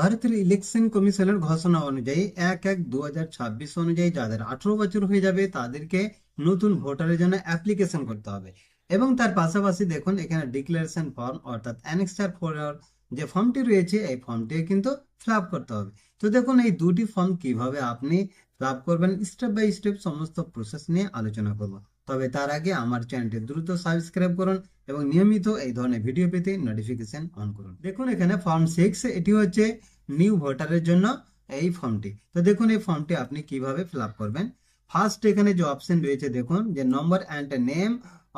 ভারতের ইলেকশন কমিশনের ঘোষণা অনুযায়ী এক এক দু অনুযায়ী যাদের আঠারো বছর হয়ে যাবে, তাদেরকে নতুন ভোটারের জন্য অ্যাপ্লিকেশন করতে হবে। এবং তার পাশাপাশি দেখুন, এখানে ডিক্লারেশন ফর্ম অর্থাৎ অ্যানেক্সার ফর যে ফর্মটি রয়েছে, এই ফর্মটি কিন্তু ফিল করতে হবে। তো দেখুন, এই দুটি ফর্ম কীভাবে আপনি ফিল করবেন স্টেপ বাই স্টেপ সমস্ত প্রসেস নিয়ে আলোচনা করব। তবে তার আগে আমার চ্যানেলটি দ্রুত সাবস্ক্রাইব করুন এবং নিয়মিত এই ধরনের ভিডিও পেতে নোটিফিকেশন অন করুন। দেখুন এখানে ফর্ম সিক্স এটি হচ্ছে নিউ ভোটারের জন্য এই ফর্মটি তো দেখুন এই ফর্মটি আপনি কীভাবে ফিল করবেন। ফার্স্ট এখানে যে অপশন রয়েছে, দেখুন যে number and name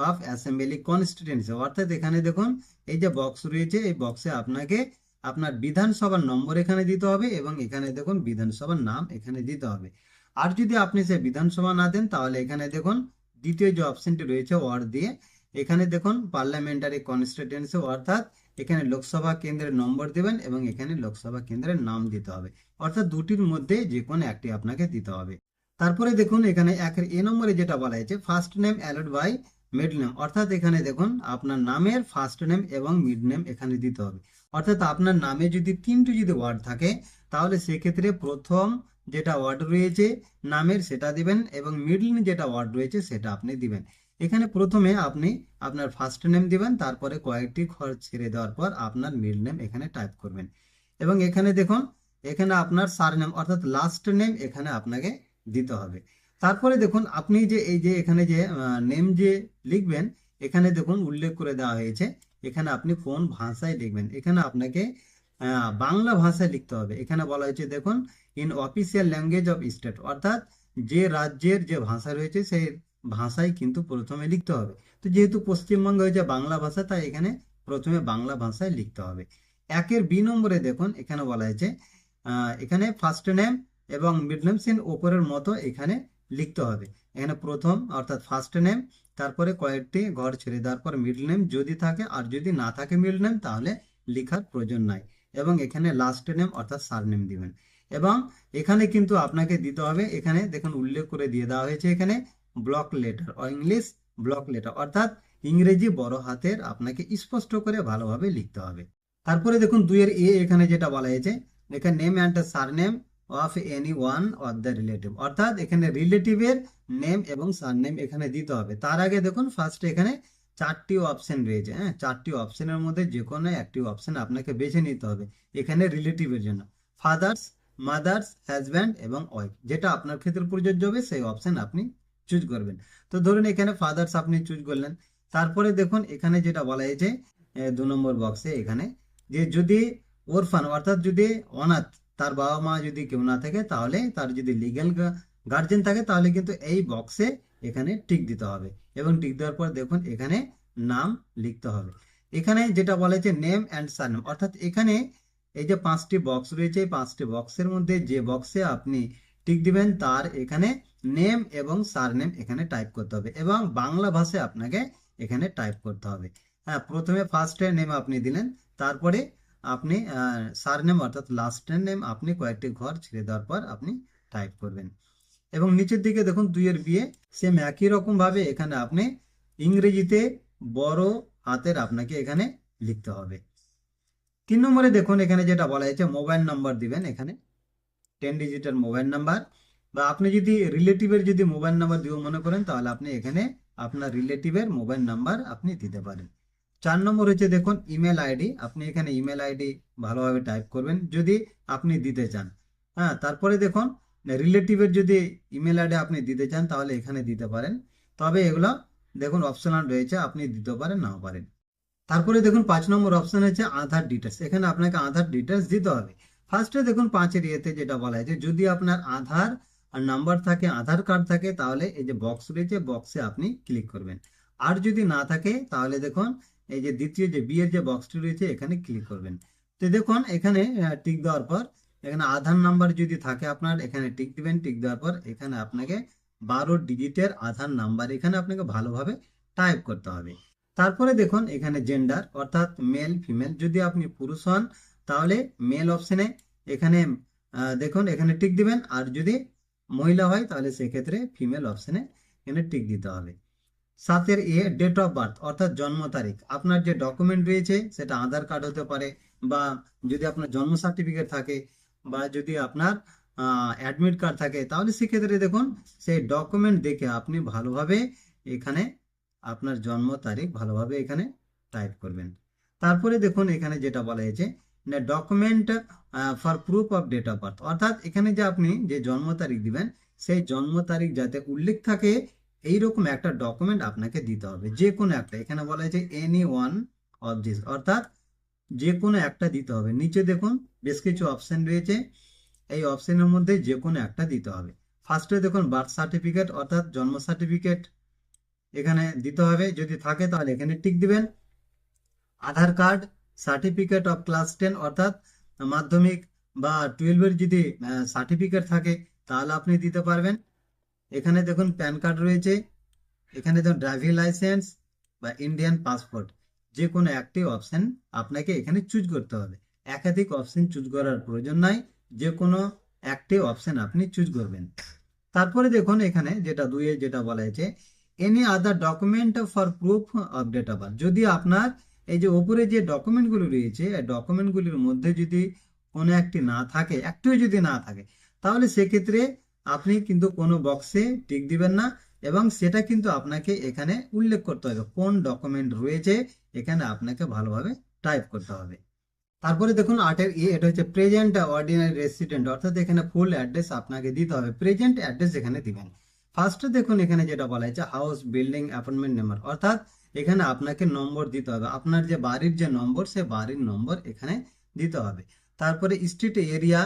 of assembly constituency অর্থাৎ এখানে দেখুন এই যে বক্স রয়েছে, এই বক্সে আপনাকে আপনার বিধানসভার নম্বর এখানে দিতে হবে এবং এখানে দেখুন বিধানসভার নাম এখানে দিতে হবে। আর যদি আপনি সে বিধানসভা না দেন, তাহলে এখানে দেখুন দ্বিতীয় যে অপশনটি রয়েছে ওয়ার্ড দিয়ে, এখানে দেখুন পার্লামেন্টারি কনস্টিটিউন্সি অর্থাৎ এখানে লোকসভা কেন্দ্রের নম্বর দেবেন এবং এখানে লোকসভা কেন্দ্রের নাম দিতে হবে। অর্থাৎ দুটির মধ্যে যে কোনো একটি আপনাকে দিতে হবে। তারপরে দেখুন এখানে একের এ নম্বরে যেটা বলা হয়েছে first name allowed by mid name অর্থাৎ এখানে দেখুন আপনার নামের ফার্স্ট নেম এবং মিড নেম এখানে দিতে হবে। অর্থাৎ আপনার নামে যদি তিনটি যদি ওয়ার্ড থাকে, তাহলে সেক্ষেত্রে প্রথম যেটা ওয়ার্ড রয়েছে, নামের সেটা দিবেন এবং মিডল যেটা ওয়ার্ড রয়েছে সেটা আপনি দিবেন। এখানে প্রথমে আপনি আপনার ফার্স্ট নেম দিবেন, তারপরে কয়েকটি ঘর ছেড়ে দেওয়ার পর আপনার মিডল নেম এখানে টাইপ করবেন। এবং এখানে দেখুন, এখানে আপনার সার নেম অর্থাৎ লাস্ট নেম এখানে আপনাকে দিতে হবে। তারপরে দেখুন, আপনি যে এই যে এখানে যে নেম যে লিখবেন, এখানে দেখুন উল্লেখ করে দেওয়া হয়েছে, এখানে আপনি কোন ভাষায় লিখবেন। এখানে আপনাকে বাংলা ভাষায় লিখতে হবে। এখানে বলা হয়েছে, দেখুন in official language of state অর্থাৎ যে রাজ্যের যে ভাষা রয়েছে, সেই ভাষায় কিন্তু প্রথমে লিখতে হবে। তো যেহেতু পশ্চিমবঙ্গে হয়েছে বাংলা ভাষা, তাই এখানে প্রথমে বাংলা ভাষায় লিখতে হবে। একের বি নম্বরে দেখুন, এখানে বলা হয়েছে এখানে ফার্স্ট নেম এবং মিড নেম সেন ওপরের মতো এখানে লিখতে হবে। এখানে প্রথম, অর্থাৎ ফার্স্ট নেম তারপরে কয়েকটি ঘর ছেড়ে দেওয়ার পর মিডল নেম যদি থাকে, আর যদি না থাকে মিডল নেম তাহলে লেখার প্রয়োজন নাই। এবং এখানে লাস্ট নেম অর্থাৎ সার নেম দিবেন। এবং এখানে কিন্তু আপনাকে দিতে হবে, এখানে দেখুন উল্লেখ করে দিয়ে দেওয়া হয়েছে এখানে block letter English block letter অর্থাৎ ইংরেজি বড় হাতের আপনাকে স্পষ্ট করে ভালোভাবে লিখতে হবে। তারপরে দেখুন দুইয়ের এ এখানে যেটা বলা হয়েছে, এখানে name and surname of any one of the relative অর্থাৎ এখানে রিলেটিভের নেম এবং সার নেম এখানে দিতে হবে। তার আগে দেখুন ফার্স্ট এখানে চারটি অপশন রয়েছে হ্যাঁ? চারটি অপশনের মধ্যে যে কোনো একটি অপশন আপনাকে বেছে নিতে হবে এখানে রিলেটিভের জন্য। ফাদার্স মাদার্স হাজব্যান্ড এবং ওয়াইফ যেটা আপনার ক্ষেত্রে প্রযোজ্য হবে, সেই অপশন আপনি চুজ করবেন। তো ধরুন এখানে ফাদার্স আপনি চুজ করলেন। তারপরে দেখুন এখানে যেটা বলা হয়েছে দু নম্বর বক্সে এখানে যে যদি ওরফান অর্থাৎ যদি অনাথ, তার বাবা মা যদি কেউ না থাকে, তাহলে তার যদি লিগ্যাল গার্জেন থাকে, তাহলে কিন্তু এই বক্সে এখানে টিক দিতে হবে। এবং টিক দেওয়ার পর দেখুন, এখানে নাম লিখতে হবে। এখানে যেটা বলা হয়েছে নেম অ্যান্ড সারনেম অর্থাৎ এখানে এই যে পাঁচটি বক্স রয়েছে, এই পাঁচটি বক্সের মধ্যে যে বক্সে আপনি টিক দিবেন, তার এখানে নেম এবং সারনেম এখানে টাইপ করতে হবে। এবং বাংলা ভাষায় আপনাকে এখানে টাইপ করতে হবে। হ্যাঁ প্রথমে ফার্স্টের নেম আপনি দিলেন, তারপরে আপনি সারনেম অর্থাৎ লাস্টের নেম আপনি কয়েকটি ঘর ছেড়ে দেওয়ার পর আপনি টাইপ করবেন। এবং নিচের দিকে দেখুন দুইয়ের বিয়ে সেম একই রকম ভাবে এখানে আপনি ইংরেজিতে বড় হাতের আপনাকে এখানে লিখতে হবে। তিন নম্বরে দেখুন এখানে যেটা বলা হয়েছে মোবাইল নাম্বার দিবেন এখানে। টেন ডিজিটের মোবাইল নাম্বার বা আপনি যদি রিলেটিভের যদি মোবাইল নাম্বার দিব মনে করেন, তাহলে আপনি এখানে আপনার রিলেটিভের মোবাইল নাম্বার আপনি দিতে পারেন। চার নম্বর হচ্ছে দেখুন ইমেল আইডি আপনি এখানে ইমেল আইডি ভালোভাবে টাইপ করবেন, যদি আপনি দিতে চান। হ্যাঁ তারপরে দেখুন রিলেটিভের যদি ইমেল আইডি আপনি দিতে চান, তাহলে এখানে দিতে পারেন। তবে এগুলো দেখুন অপশনাল রয়েছে, আপনি দিতে পারেন, নাও পারেন। তারপরে দেখুন, পাঁচ নম্বর অপশন হচ্ছে আধার ডিটেলস এখানে আপনাকে আধার ডিটেলস দিতে হবে। ফার্স্টে দেখুন পাঁচের ইয়েতে যেটা বলা হয়েছে, যদি আপনার আধার আর নাম্বার থাকে আধার কার্ড থাকে, তাহলে এই যে বক্স রয়েছে বক্সে আপনি ক্লিক করবেন। আর যদি না থাকে, তাহলে দেখুন, এই যে দ্বিতীয় যে বিয়ের যে বক্সটি রয়েছে, এখানে ক্লিক করবেন। তো দেখুন, এখানে টিক দেওয়ার পর এখানে আধার নাম্বার যদি থাকে আপনার, এখানে টিক দিবেন, টিক দেওয়ার পর এখানে আপনাকে বারো ডিজিটের আধার নাম্বার এখানে আপনাকে ভালোভাবে টাইপ করতে হবে। তারপরে দেখুন এখানে জেন্ডার অর্থাৎ মেল ফিমেল যদি আপনি পুরুষ হন, তাহলে মেল অপশানে এখানে দেখুন এখানে টিক দিবেন, আর যদি মহিলা হয়, তাহলে সেক্ষেত্রে ফিমেল অপশানে এখানে টিক দিতে হবে। সাতের এ ডেট অফ বার্থ অর্থাৎ জন্ম তারিখ। আপনার যে ডকুমেন্ট রয়েছে, সেটা আধার কার্ড হতে পারে, বা যদি আপনার জন্ম সার্টিফিকেট থাকে বা যদি আপনার অ্যাডমিট কার্ড থাকে, তাহলে সেক্ষেত্রে দেখুন, সেই ডকুমেন্ট দেখে আপনি ভালোভাবে এখানে আপনার জন্ম তারিখ ভালোভাবে এখানে টাইপ করবেন। তারপরে দেখুন, এখানে যেটা বলা হয়েছে document for proof of date of birth অর্থাৎ এখানে যে আপনি যে জন্ম তারিখ দিবেন, সেই জন্ম তারিখ যাতে উল্লেখ থাকে, এইরকম একটা ডকুমেন্ট আপনাকে দিতে হবে। যে কোনো একটা। এখানে বলা হয়েছে এনি ওয়ান অফ দিস অর্থাৎ যে কোনো একটা দিতে হবে। নিচে দেখুন, বেশ কিছু অপশান রয়েছে। এই অপশানের মধ্যে যে কোনো একটা দিতে হবে। ফার্স্টে দেখুন বার্থ সার্টিফিকেট অর্থাৎ জন্ম সার্টিফিকেট এখানে দিতে হবে। যদি থাকে, তাহলে এখানে টিক দিবেন। Aadhaar card certificate of class ten অর্থাৎ মাধ্যমিক বা টুয়েলভের যদি সার্টিফিকেট থাকে, তাহলে আপনি দিতে পারবেন। এখানে দেখুন প্যান কার্ড রয়েছে। এখানে দেখুন ড্রাইভিং লাইসেন্স বা ইন্ডিয়ান পাসপোর্ট যে কোনো একটি অপশান আপনাকে এখানে চুজ করতে হবে। একাধিক অপশন চুজ করার প্রয়োজন নাই, যে কোনো একটি অপশান আপনি চুজ করবেন। তারপরে দেখুন এখানে যেটা দুইয়ে যেটা বলা হয়েছে any other document for proof of date birth যদি আপনার এই যে ওপরে যে ডকুমেন্টগুলো রয়েছে ডকুমেন্টগুলির মধ্যে যদি কোনো একটি না থাকে, একটিও যদি না থাকে, তাহলে সেক্ষেত্রে আপনি কিন্তু কোনো বক্সে টিক দিবেন না এবং সেটা কিন্তু আপনাকে এখানে উল্লেখ করতে হবে। কোন ডকুমেন্ট রয়েছে এখানে আপনাকে ভালোভাবে টাইপ করতে হবে। তারপরে দেখুন আটের ই এটা হচ্ছে প্রেজেন্ট অর্ডিনারি রেসিডেন্ট অর্থাৎ এখানে ফুল অ্যাড্রেস আপনাকে দিতে হবে। প্রেজেন্ট অ্যাড্রেস এখানে দিবেন। ফার্স্টে দেখুন এখানে যেটা বলা হয়েছে হাউস বিল্ডিং অ্যাপয়েন্টমেন্ট নাম্বার অর্থাৎ এখানে আপনাকে নম্বর দিতে হবে। আপনার যে বাড়ির যে নম্বর সে বাড়ির নম্বর এখানে দিতে হবে। তারপরে স্ট্রিট এরিয়া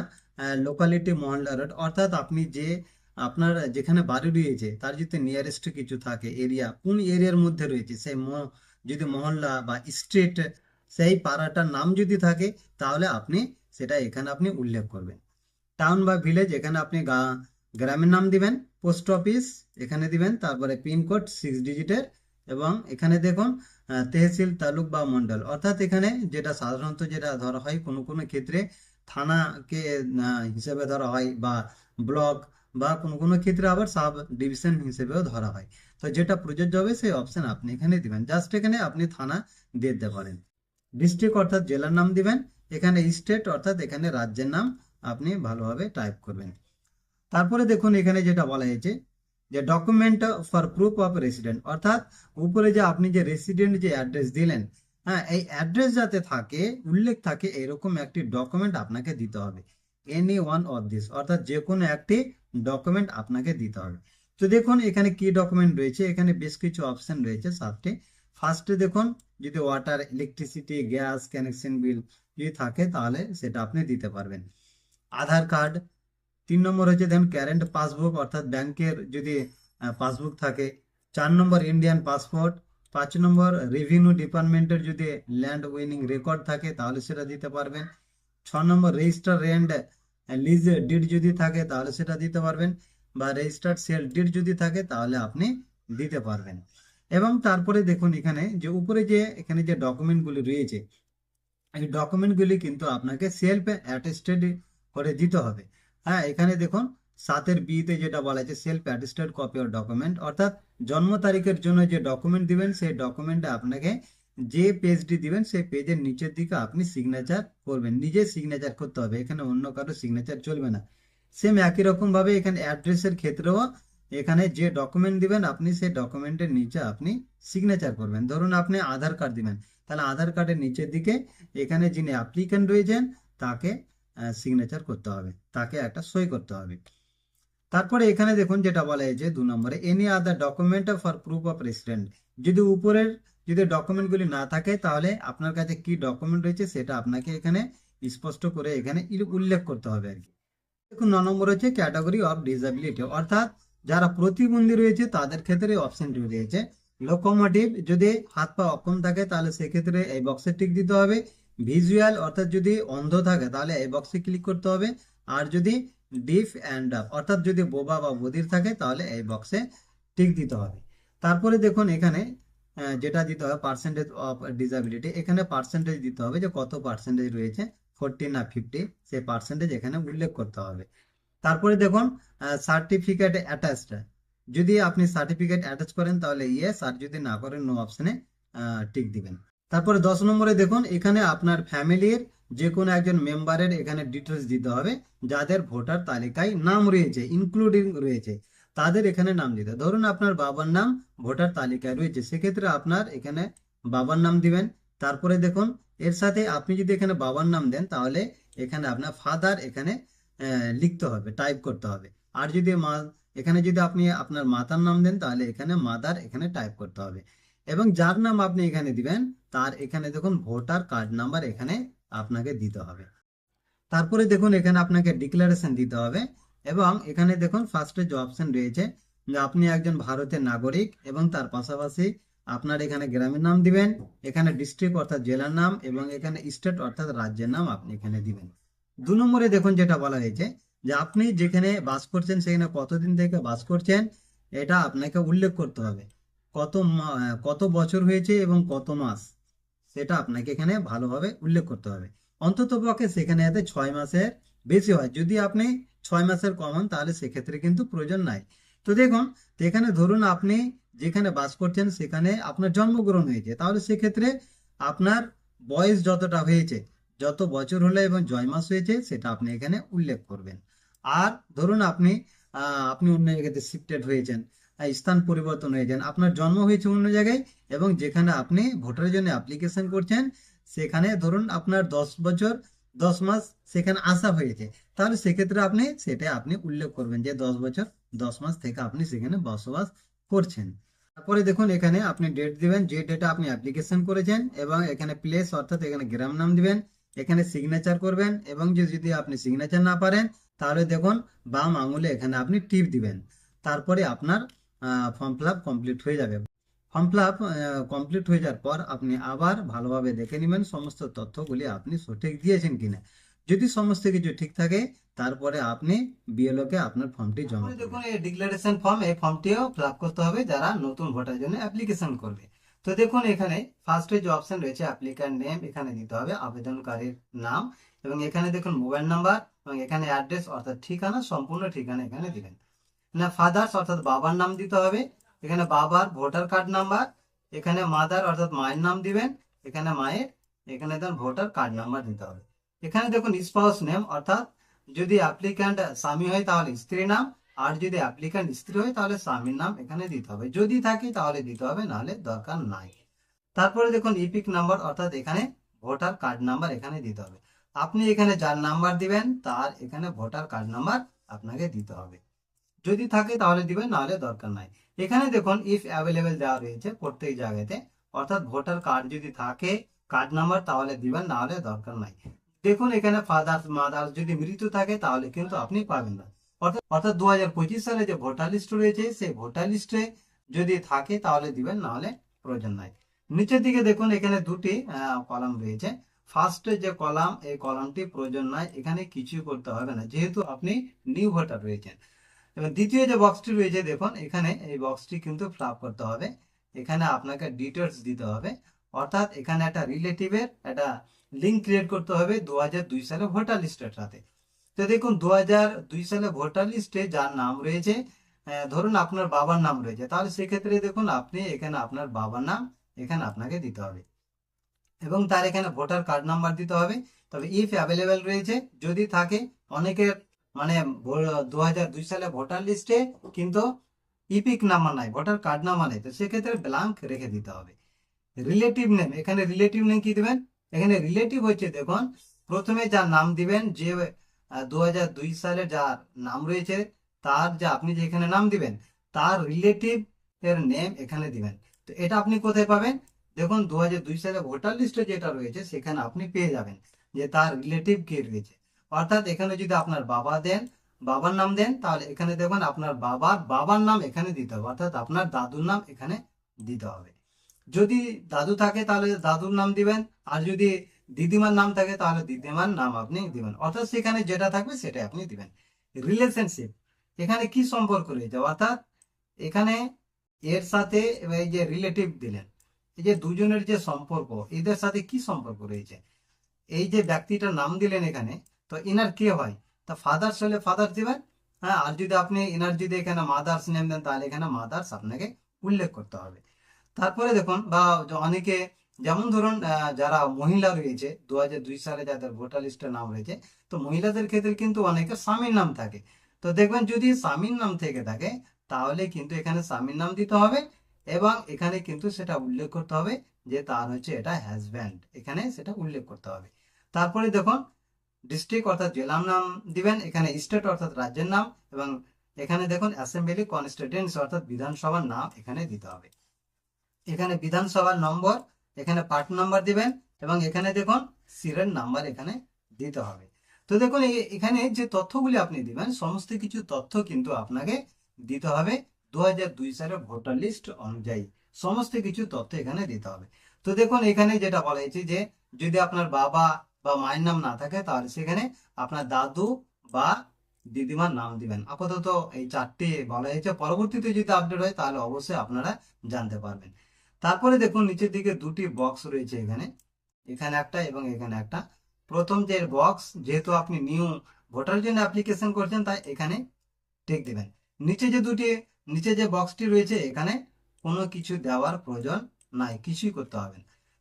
লোকালিটি মহল্লা রোড অর্থাৎ আপনি যে আপনার যেখানে বাড়ি রয়েছে, তার যদি নিয়ারেস্ট কিছু থাকে এরিয়া কোন এরিয়ার মধ্যে রয়েছে, সেই যদি মহল্লা বা স্ট্রিট সেই পাড়াটার নাম যদি থাকে, তাহলে আপনি সেটা এখানে আপনি উল্লেখ করবেন। টাউন বা ভিলেজ এখানে আপনি গ্রামের নাম দিবেন পোস্ট অফিস এখানে দিবেন, তারপরে পিনকোড সিক্স ডিজিটের এবং এখানে দেখুন তেহসিল, তালুক বা মন্ডল। অর্থাৎ এখানে যেটা সাধারণত যেটা ধরা হয়, কোনো কোনো ক্ষেত্রে থানাকে হিসেবে ধরা হয়, বা ব্লক বা কোনো কোনো ক্ষেত্রে আবার সাব ডিভিশন হিসেবেও ধরা হয়। তো যেটা প্রযোজ্য হবে সেই অপশন আপনি এখানে দিবেন। জাস্ট এখানে আপনি থানা দিয়ে দিতে পারেন ডিস্ট্রিক্ট অর্থাৎ জেলার নাম দিবেন, এখানে স্টেট অর্থাৎ এখানে রাজ্যের নাম আপনি ভালোভাবে টাইপ করবেন। তারপরে দেখুন এখানে যেটা বলা হয়েছে যে document for proof of resident অর্থাৎ উপরে যে আপনি যে রেসিডেন্ট যে অ্যাড্রেস দিলেন হ্যাঁ এই অ্যাড্রেস যাতে থাকে, উল্লেখ থাকে, এরকম একটি ডকুমেন্ট আপনাকে দিতে হবে। এনি ওয়ান অফ দিস অর্থাৎ যে কোনো একটি ডকুমেন্ট আপনাকে দিতে হবে। তো দেখুন, এখানে কি ডকুমেন্ট রয়েছে, এখানে বেশ কিছু অপশন রয়েছে সাতটি। ফার্স্টে দেখুন, যদি water electricity gas connection bill যদি থাকে, তাহলে সেটা আপনি দিতে পারবেন। আধার কার্ড তিন নম্বর হচ্ছে দেখুন কারেন্ট পাসবুক অর্থাৎ ব্যাংকের যদি পাসবুক থাকে। চার নম্বর ইন্ডিয়ান পাসপোর্ট পাঁচ নম্বর রেভিনিউ ডিপার্টমেন্টের যদি ল্যান্ড উইনিং রেকর্ড থাকে, তাহলে সেটা দিতে পারবেন। ছ নম্বর রেজিস্টার রেন্ট লিজ ডিড যদি থাকে, তাহলে সেটা দিতে পারবেন। বা রেজিস্টার্ড সেল ডিড যদি থাকে, তাহলে আপনি দিতে পারবেন। এবং তারপরে দেখুন এখানে যে উপরে যে এখানে যে ডকুমেন্টগুলি রয়েছে, এই ডকুমেন্টগুলি কিন্তু আপনাকে সেলফ অ্যাটেস্টেড করে দিতে হবে। হ্যাঁ এখানে দেখুন, সাতের বিতে যেটা বলা আছে self attested copy of document অর্থাৎ জন্ম তারিখের জন্য যে ডকুমেন্ট দিবেন, সেই ডকুমেন্টে আপনাকে যে পেজটি দিবেন, সেই পেজের নিচের দিকে আপনি সিগনেচার করবেন। নিজে সিগনেচার করতে হবে, এখানে অন্য কারও সিগনেচার চলবে না। সেম একই রকম ভাবে এখানে অ্যাড্রেসের ক্ষেত্রেও এখানে যে ডকুমেন্ট দিবেন, আপনি সেই ডকুমেন্টের নিচে আপনি সিগনেচার করবেন। ধরুন আপনি আধার কার্ড দিবেন। তাহলে আধার কার্ডের নিচের দিকে এখানে যিনি অ্যাপ্লিক্যান্ট রয়েছেন, তাকে সিগনেচার করতে হবে। তাকে একটা সই করতে হবে। তারপরে এখানে দেখুন যেটা বলা হয়েছে দু নম্বরে any other document for proof of resident যদি উপরের, যদি ডকুমেন্টগুলি না থাকে, তাহলে আপনার কাছে কি ডকুমেন্ট রয়েছে সেটা আপনাকে এখানে স্পষ্ট করে এখানে উল্লেখ করতে হবে আর কি। দেখুন, ন নম্বর হচ্ছে ক্যাটাগরি অফ ডিসএবিলিটি অর্থাৎ যারা প্রতিবন্ধী রয়েছে, তাদের ক্ষেত্রে অপশনটি রয়েছে। লোকোমোটিভ যদি হাত পা অক্ষম থাকে, তাহলে সেক্ষেত্রে এই বক্সে টিক দিতে হবে। ভিজুয়াল অর্থাৎ যদি অন্ধ থাকে, তাহলে এই বক্সে ক্লিক করতে হবে। আর যদি ডিফ অ্যান্ড অর্থাৎ যদি বোবা বা বধির থাকে, তাহলে এই বক্সে টিক দিতে হবে। তারপরে দেখুন, এখানে যেটা দিতে হবে পার্সেন্টেজ অফ ডিসএবিলিটি এখানে পার্সেন্টেজ দিতে হবে যে কত পার্সেন্টেজ রয়েছে। ফোরটি না ফিফটি সেই পার্সেন্টেজ এখানে উল্লেখ করতে হবে। তারপরে দেখুন সার্টিফিকেট অ্যাটাচড যদি আপনি সার্টিফিকেট অ্যাটাচ করেন, তাহলে ইয়েস আর যদি না করেন নো অপশনে টিক দিবেন। তারপরে দশ নম্বরে দেখুন, এখানে আপনার ফ্যামিলির যে কোনো একজন মেম্বারের এখানে ডিটেলস দিতে হবে, যাদের ভোটার তালিকায় নাম রয়েছে ইনক্লুডিং রয়েছে, তাদের এখানে নাম দিতে। ধরুন আপনার বাবার নাম ভোটার তালিকায় রয়েছে, সেক্ষেত্রে আপনার এখানে বাবার নাম দিবেন। তারপরে দেখুন এর সাথে আপনি যদি এখানে বাবার নাম দেন, তাহলে এখানে আপনার ফাদার এখানে লিখতে হবে টাইপ করতে হবে। আর যদি মা, এখানে যদি আপনি আপনার মাতার নাম দেন, তাহলে এখানে মাদার এখানে টাইপ করতে হবে। এবং যার নাম আপনি এখানে দিবেন, তার এখানে দেখুন ভোটার কার্ড নাম্বার এখানে আপনাকে দিতে হবে। তারপরে দেখুন এখানে আপনাকে ডিক্লারেশন দিতে হবে। এবং এখানে দেখুন ফার্স্টে যে অপশন রয়েছে, যে আপনি একজন ভারতের নাগরিক এবং তার পাশাপাশি আপনার এখানে গ্রামের নাম দিবেন, এখানে ডিস্ট্রিক্ট অর্থাৎ জেলার নাম এবং এখানে স্টেট অর্থাৎ রাজ্যের নাম আপনি এখানে দিবেন। দু নম্বরে দেখুন যেটা বলা হয়েছে, যে আপনি যেখানে বাস করছেন সেখানে কতদিন থেকে বাস করছেন, এটা আপনাকে উল্লেখ করতে হবে। কত কত বছর হয়েছে এবং কত মাস, সেটা আপনাকে এখানে ভালোভাবে উল্লেখ করতে হবে। অন্তত পক্ষে সেখানে এতে ছয় মাসের বেশি হয়। যদি আপনি ছয় মাসের কম হন, তাহলে সেক্ষেত্রে কিন্তু প্রয়োজন নাই। তো দেখুন এখানে ধরুন আপনি যেখানে বাস করছেন, সেখানে আপনার জন্মগ্রহণ হয়েছে। তাহলে সেক্ষেত্রে আপনার বয়স যতটা হয়েছে, যত বছর হলো এবং জয় মাস হয়েছে, সেটা আপনি এখানে উল্লেখ করবেন। আর ধরুন আপনি আপনি অন্য জায়গাতে শিফটেড হয়েছেন স্থান পরিবর্তন হয়েছেন, আপনার জন্ম হয়েছে অন্য জায়গায় এবং যেখানে আপনি ভোটারের জন্য অ্যাপ্লিকেশন করছেন, সেখানে ধরুন আপনার দশ বছর, দশ মাস সেখানে আসা হয়েছে। তাহলে সেক্ষেত্রে আপনি সেটা আপনি উল্লেখ করবেন যে দশ বছর, দশ মাস থেকে আপনি সেখানে বসবাস করছেন। তারপরে দেখুন, এখানে আপনি ডেট দিবেন, যে ডেটে আপনি অ্যাপ্লিকেশন করেছেন এবং এখানে প্লেস অর্থাৎ এখানে গ্রাম নাম দিবেন, এখানে সিগনেচার করবেন এবং যদি আপনি সিগনেচার না পারেন, তাহলে দেখুন, বাম আঙুলে এখানে আপনি টিপ দিবেন। তারপরে আপনার ফর্ম ফিল কমপ্লিট হয়ে যাবে। ফর্ম ফিল কমপ্লিট হয়ে যাওয়ার পর আপনি আবার ভালোভাবে দেখে নেবেন সমস্ত তথ্যগুলি আপনি সঠিক দিয়েছেন কিনা। যদি সমস্ত কিছু ঠিক থাকে তারপরে আপনি বিএলও কে আপনার ফর্মটি জমা দেখুন এই ডিক্লারেশন ফর্ম এই ফর্মটিও ফিল করতে হবে যারা নতুন ভোটার জন্য অ্যাপ্লিকেশন করবে। তো দেখুন এখানে ফার্স্টে যে অপশন রয়েছে অ্যাপ্লিক্যান্ট নেম এখানে দিতে হবে আবেদনকারীর নাম এবং এখানে দেখুন মোবাইল নাম্বার এবং এখানে অ্যাড্রেস অর্থাৎ ঠিকানা সম্পূর্ণ ঠিকানা এখানে দিবেন। না ফাদার্স অর্থাৎ বাবার নাম দিতে হবে এখানে বাবার ভোটার কার্ড নাম্বার এখানে মাদার অর্থাৎ মায়ের নাম দিবেন এখানে মায়ের এখানে ভোটার কার্ড নাম্বার দিতে হবে। এখানে দেখুন স্পাউস নেম অর্থাৎ যদি অ্যাপ্লিক্যান্ট স্বামী হয় তাহলে স্ত্রী নাম, আর যদি অ্যাপ্লিক্যান্ট স্ত্রী হয় তাহলে স্বামীর নাম এখানে দিতে হবে। যদি থাকে তাহলে দিতে হবে, নাহলে দরকার নাই। তারপরে দেখুন ইপিক নাম্বার অর্থাৎ এখানে ভোটার কার্ড নাম্বার এখানে দিতে হবে। আপনি এখানে যার নাম্বার দিবেন, তার এখানে ভোটার কার্ড নাম্বার আপনাকে দিতে হবে। যদি থাকে তাহলে দিবেন, নাহলে দরকার নাই। এখানে দেখুন ইফ অ্যাভেলেবেল দেওয়া রয়েছে প্রত্যেক জায়গাতে। অর্থাৎ ভোটার কার্ড যদি থাকে কার্ড নাম্বার তাহলে দিবেন, নাহলে দরকার নাই। দেখুন, এখানে ফাদার মাদার যদি মৃত্যু থাকে, তাহলে কিন্তু আপনি পাবেন না। অর্থাৎ অর্থাৎ দু হাজার পঁচিশ সালে যে ভোটার লিস্ট রয়েছে, সেই ভোটার লিস্টে যদি থাকে, তাহলে দিবেন নাহলে প্রয়োজন নাই। নিচের দিকে দেখুন, এখানে দুটি কলাম রয়েছে। ফার্স্টে যে কলাম এই কলামটি প্রয়োজন নাই, এখানে কিছু করতে হবে না, যেহেতু আপনি নিউ ভোটার রয়েছেন। এবং দ্বিতীয় যে বক্সটি রয়েছে, দেখুন, এখানে এই বক্সটি কিন্তু ফিল করতে হবে। এখানে আপনাকে ডিটেলস দিতে হবে। অর্থাৎ, এখানে একটা রিলেটিভের একটা লিঙ্ক ক্রিয়েট করতে হবে দু সালে ভোটার লিস্টের সাথে। তো দেখুন, দু সালে ভোটার লিস্টে যার নাম রয়েছে ধরুন আপনার বাবার নাম রয়েছে, তাহলে সেক্ষেত্রে দেখুন, আপনি এখানে আপনার বাবার নাম এখানে আপনাকে দিতে হবে। এবং তার এখানে ভোটার কার্ড নাম্বার দিতে হবে। তবে ইফ অ্যাভেলেবেল রয়েছে, যদি থাকে, অনেকের মানে দু দুই সালে ভোটার লিস্টে কিন্তু ইপিক নাম্বার নাই, ভোটার কার্ড নাম্বার নেই, তো সেক্ষেত্রে ব্ল্যাঙ্ক রেখে দিতে হবে। রিলেটিভ নেম এখানে রিলেটিভ নেম কি দিবেন? এখানে রিলেটিভ হচ্ছে দেখুন। প্রথমে যার নাম দিবেন, যে দু সালে যার নাম রয়েছে, তার যা, আপনি যে এখানে নাম দিবেন, তার রিলেটিভ এর নেম এখানে দিবেন। তো এটা আপনি কোথায় পাবেন? দেখুন দু দুই সালে ভোটার লিস্টে যেটা রয়েছে, সেখানে আপনি পেয়ে যাবেন, যে তার রিলেটিভ কে রয়েছে। অর্থাৎ এখানে যদি আপনার বাবা দেন, বাবার নাম দেন, তাহলে এখানে দেখুন, আপনার বাবার বাবার নাম এখানে দিতে হবে, অর্থাৎ আপনার দাদুর নাম এখানে দিতে হবে। যদি দাদু থাকে তাহলে দাদুর নাম দিবেন, আর যদি দিদিমার নাম থাকে তাহলে দিদিমার নাম আপনি দিবেন। অর্থাৎ সেখানে যেটা থাকবে সেটা আপনি দিবেন। রিলেশনশিপ এখানে কি সম্পর্ক রয়েছে? অর্থাৎ এখানে এর সাথে এই যে রিলেটিভ দিলেন, এই যে দুজনের যে সম্পর্ক, এদের সাথে কি সম্পর্ক রয়েছে? এই যে ব্যক্তিটার নাম দিলেন এখানে, তো ইনার কে হয়? তা ফাদার্স হলে ফাদার দিবেন হ্যাঁ আর যদি আপনি ইনার যদি এখানে মাদার্স নেম দেন, তাহলে এখানে মাদার্স আপনাকে উল্লেখ করতে হবে। তারপরে দেখুন, বা অনেকে যেমন ধরুন যারা মহিলা রয়েছে দু হাজার দুই সালে যাদের ভোটার লিস্টে নাম রয়েছে, তো মহিলাদের ক্ষেত্রে কিন্তু অনেকে স্বামীর নাম থাকে। তো দেখবেন, যদি স্বামীর নাম থেকে থাকে, তাহলে কিন্তু এখানে স্বামীর নাম দিতে হবে এবং এখানে কিন্তু সেটা উল্লেখ করতে হবে যে তার হচ্ছে এটা হ্যাজব্যান্ড এখানে সেটা উল্লেখ করতে হবে। তারপরে দেখুন ডিস্ট্রিক্ট অর্থাৎ জেলার নাম দিবেন, এখানে স্টেট অর্থাৎ রাজ্যের নাম এবং এখানে দেখুন অ্যাসেম্বলি কনস্টিটিউয়েন্সি অর্থাৎ বিধানসভার নাম এখানে দিতে হবে। এখানে বিধানসভার নম্বর, এখানে পার্ট নাম্বার দিবেন এবং এখানে দেখুন সিরিয়াল নাম্বার এখানে দিতে হবে। তো দেখুন এখানে যে তথ্যগুলি আপনি দিবেন, সমস্ত কিছু তথ্য কিন্তু আপনাকে দিতে হবে দু হাজার দুই সালের ভোটার লিস্ট অনুযায়ী। সমস্ত কিছু তথ্য এখানে দিতে হবে। তো দেখুন, এখানে যেটা বলা হয়েছে যে, যদি আপনার বাবা বা মায়ের নাম না থাকে, তাহলে সেখানে আপনার দাদু বা দিদিমার নাম দিবেন। আপাতত এই চারটি বলা হয়েছে। পরবর্তীতে যদি আপডেট হয়, তাহলে অবশ্যই আপনারা জানতে পারবেন। তারপরে দেখুন নিচের দিকে দুটি বক্স রয়েছে এখানে। এখানে একটা এবং এখানে একটা। প্রথম যে বক্স যেহেতু আপনি নিউ ভোটার জন্য অ্যাপ্লিকেশন করছেন, তাই এখানে টেক দিবেন। নিচে যে দুটি, নিচে যে বক্সটি রয়েছে, এখানে কোনো কিছু দেওয়ার প্রয়োজন নাই, কিছুই করতে হবে।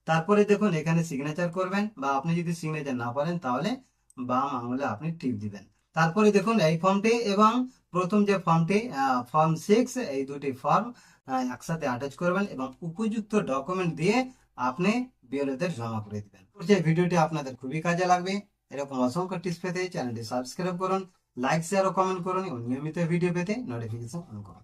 তারপরে দেখুন এখানে সিগনেচার করবেন, বা আপনি যদি সিগনেচার না পারেন, তাহলে বাম আঙুলে আপনি টিপ দিবেন। তারপরে দেখুন এই ফর্মটি এবং প্রথম যে ফর্মটি ফর্ম সিক্স এই দুটি ফর্ম একসাথে অ্যাটাচ করবেন এবং উপযুক্ত ডকুমেন্ট দিয়ে আপনি বিএলওদের জমা করে দেবেন। যে ভিডিওটি আপনাদের খুবই কাজে লাগবে। এরকম অসংখ্য টিপস পেতে চ্যানেলটি সাবস্ক্রাইব করুন লাইক শেয়ার ও কমেন্ট করুন এবং নিয়মিত ভিডিও পেতে নোটিফিকেশন অন করুন।